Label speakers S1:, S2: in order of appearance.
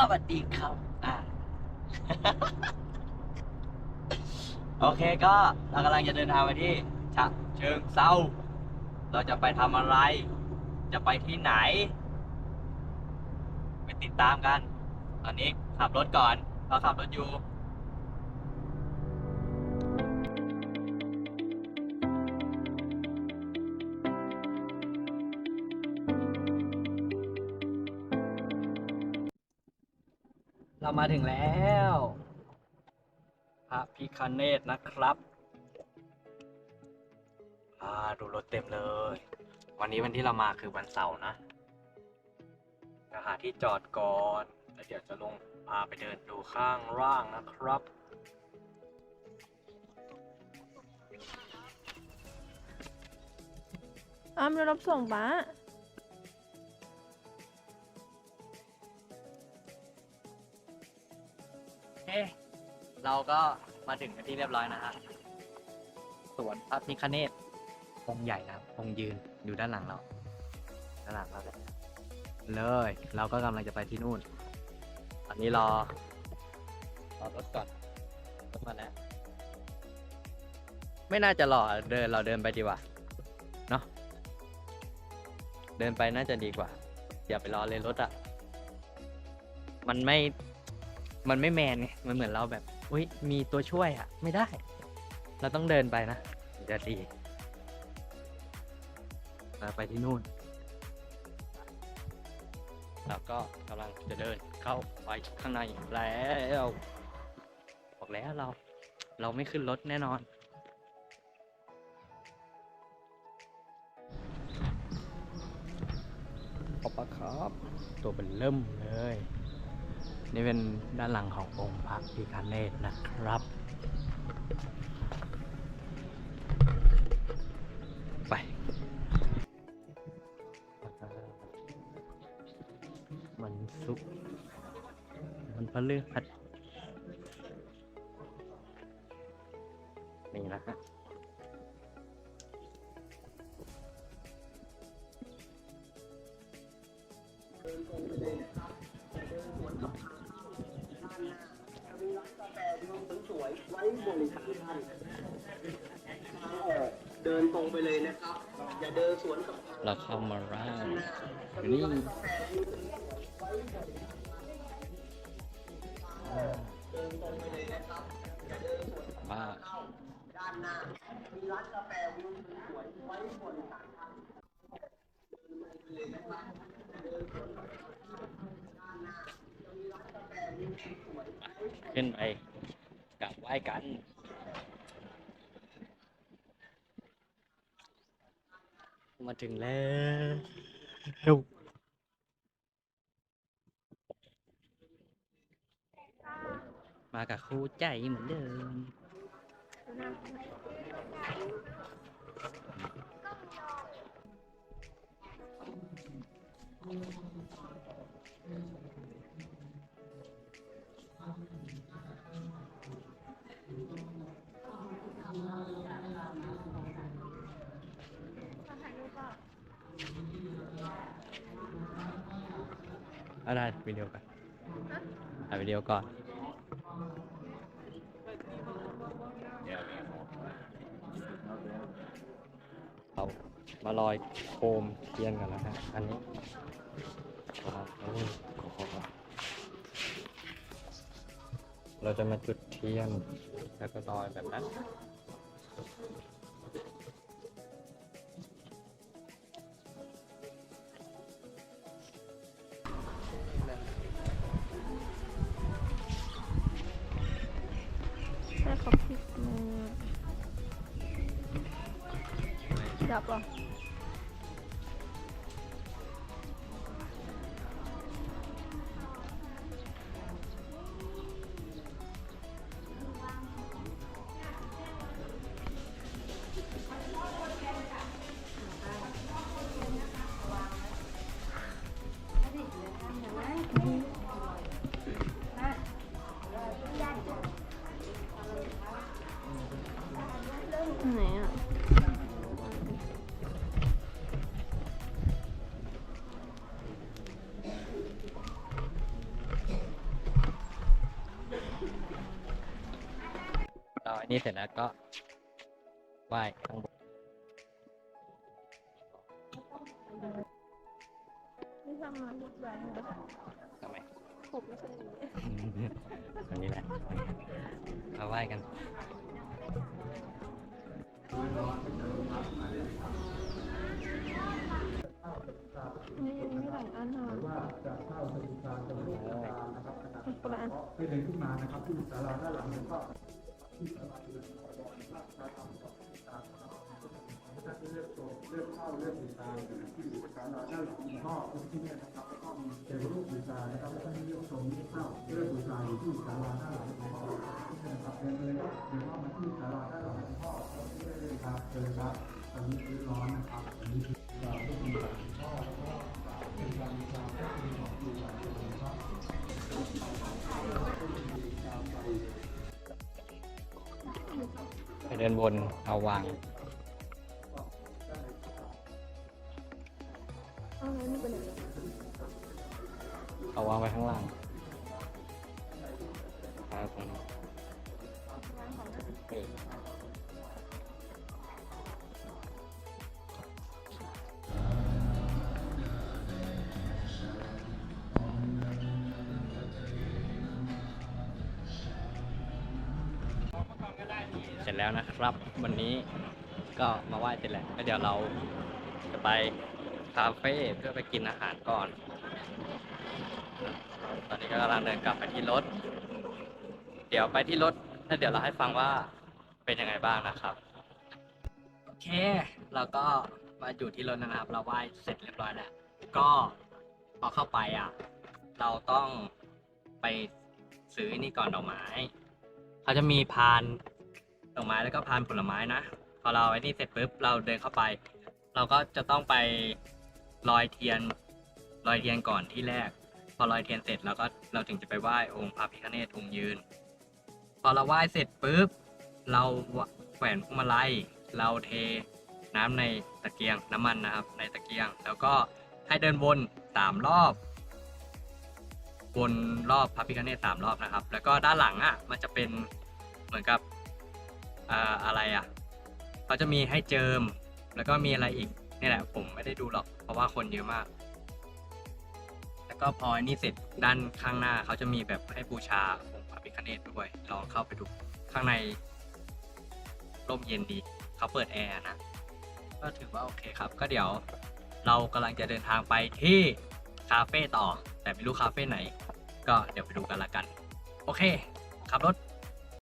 S1: สวัสดีครับ อ่า โอเคก็เรากำลังจะเดินทางไปที่ฉะเชิงเซาเราจะไปทำอะไร จะไปที่ไหน ไปติดตามกัน ตอนนี้ขับรถก่อนเราขับรถอยู่ เรามาถึงแล้วพระพิคเนตนะครับอ่าดูรถเต็มเลย วันนี้วันที่เรามาคือวันเสาร์นะจะหาที่จอดก่อนแล้วเดี๋ยวจะลงพาไปเดินดูข้างล่างนะครับ
S2: อ้ามรับส่งป้า
S1: เอ๊ะเราก็มาถึงกันที่เรียบร้อยนะฮะสวนพระพิคเนตองค์ใหญ่นะครับองค์ยืนอยู่ด้านหลังเราด้านหลังเราเลยเลย เราก็กำลังจะไปที่นู่น ตอนนี้รอรอรถก่อนรถมาแล้วไม่น่าจะรอเดินเราเดินไปดีกว่าเนาะเดินไปน่าจะดีกว่าอย่าไปรอเลยรถอะมันไม่ มันไม่แมนไงมันเหมือนเราแบบอุ้ยมีตัวช่วยอะไม่ได้ เราต้องเดินไปนะถึงจะดีเราไปที่นู่น แล้วก็กำลังจะเดินเข้าไปข้างในแล้วบอกแล้วเรา เราไม่ขึ้นรถแน่นอนขอบคุณครับ ตัวเป็นเริ่มเลย นี่เป็นด้านหลังขององค์พระพิคเนตนะครับ ไปมันสุกร์มันพฤหัสนี่นะฮะ
S3: ไปเลยนะครับ อย่าเดินสวนกับทาง
S1: เราเข้ามาร่างอยู่นี่
S3: เดินตรงไปเลยนะครับอย่าเดินสวนกับ
S1: บ้า
S3: ด้านหน้ามีร้านกาแฟวิวสวยๆไว้บริการท่านเดินตรงไปเลยนะครับอย่าเดินสวนกับทางด้านหน้าจะมีร้านกาแฟวิวสวยๆไว้บริการ
S1: ขึ้นไปกลับไหว้กัน มาถึงแล้วมากับครูใจเหมือนเดิมเอ วิดีโอก่อนถ่ายวิดีโอก่อนเรามาลอยโคมเทียนกันแล้วฮะอันนี้ขอโอ้ยขอขอขอเราจะมาจุดเทียนแล้วก็ลอยแบบนั้น
S2: จั อัน
S1: นี้เสร็จแล้วก็ไหว้ข้างบน
S2: นี่ทำมาลูกแบงค์นะ
S1: ทำไม
S2: ผมไม่ใช่อย่างนี้
S1: อันนี้แหละมาไหว้กัน
S2: นี่ยังไม่หลายอันค่ะ
S3: ว่าจะเข้าสถิการจะไม่ได้นะครับขณะ
S2: คนละอัน
S3: ให้เดินขึ้นมานะครับที่ศาลาด้านหลังแล้วก็ ที่ศาลาเดินขอพรพระพระธรรมพระสงฆ์ตามนะครับถ้าจะเลือกโสดเลือกเข้าเลือกติดตามที่ศาลาด้านหลังคุณพ่อที่นี่นะครับแล้วก็มีเทวรูปบูชานะครับแล้วก็ให้เลือกชมเลือกเข้าเลือกบูชาอยู่ที่ศาลาด้านหลังคุณพ่อที่นี่นะครับเดินเลยเดินเข้ามาที่ศาลาด้านหลังคุณพ่อที่นี่เลยครับเชิญครับตอนนี้ร้อนนะครับตอนนี้เราลูกบูชาคุณพ่อแล้ เดิ
S1: นบนเอาวาง
S2: เอาวา
S1: งไว้ข้างล่างเอาตรงนี้ สร็จแล้วนะครับ วันนี้ก็มาไหว้เสร็จแล้วแล้วเดี๋ยวเราจะไปคาเฟ่เพื่อไปกินอาหารก่อน ตอนนี้ก็กำลังเดินกลับไปที่รถ เดี๋ยวไปที่รถแล้วเดี๋ยวเราให้ฟังว่าเป็นยังไงบ้างนะครับ โอเค เราก็มาอยู่ที่รถนะครับ เราไหว้เสร็จเรียบร้อยแล้ว ก็พอเข้าไปอะ เราต้องไปซื้อนี่ก่อนดอกไม้ เขาจะมีพาน ดอกไม้แล้วก็พานผลไม้นะพอเราไอ้นี่เสร็จปุ๊บเราเดินเข้าไป เราก็จะต้องไปลอยเทียนลอยเทียนก่อนที่แรก พอลอยเทียนเสร็จแล้วก็เราถึงจะไปไหว้องค์พระพิฆเนศองค์ยืน พอเราไหว้เสร็จปุ๊บเราแขวนพวงมาลัยเราเทน้ำในตะเกียงน้ำมันนะครับ ในตะเกียง แล้วก็ให้เดินวนสามรอบวนรอบพระพิฆเนศสามรอบนะครับ แล้วก็ด้านหลังอะมันจะเป็นเหมือนกับ อ่าอะไรอะเขาจะมีให้เจิม แล้วก็มีอะไรอีกนี่แหละ ผมไม่ได้ดูหรอก เพราะว่าคนเยอะมาก แล้วก็พอนี่เสร็จด้านข้างหน้าเขาจะมีแบบให้บูชาองค์พระพิฆเนศด้วยลองเข้าไปดูข้างในร่มเย็นดีเขาเปิดแอร์นะก็ถือว่าโอเคครับ ก็เดี๋ยวเรากำลังจะเดินทางไปที่คาเฟ่ต่อ แต่ไม่รู้คาเฟ่ไหน ก็เดี๋ยวไปดูกันละกัน โอเคขับรถ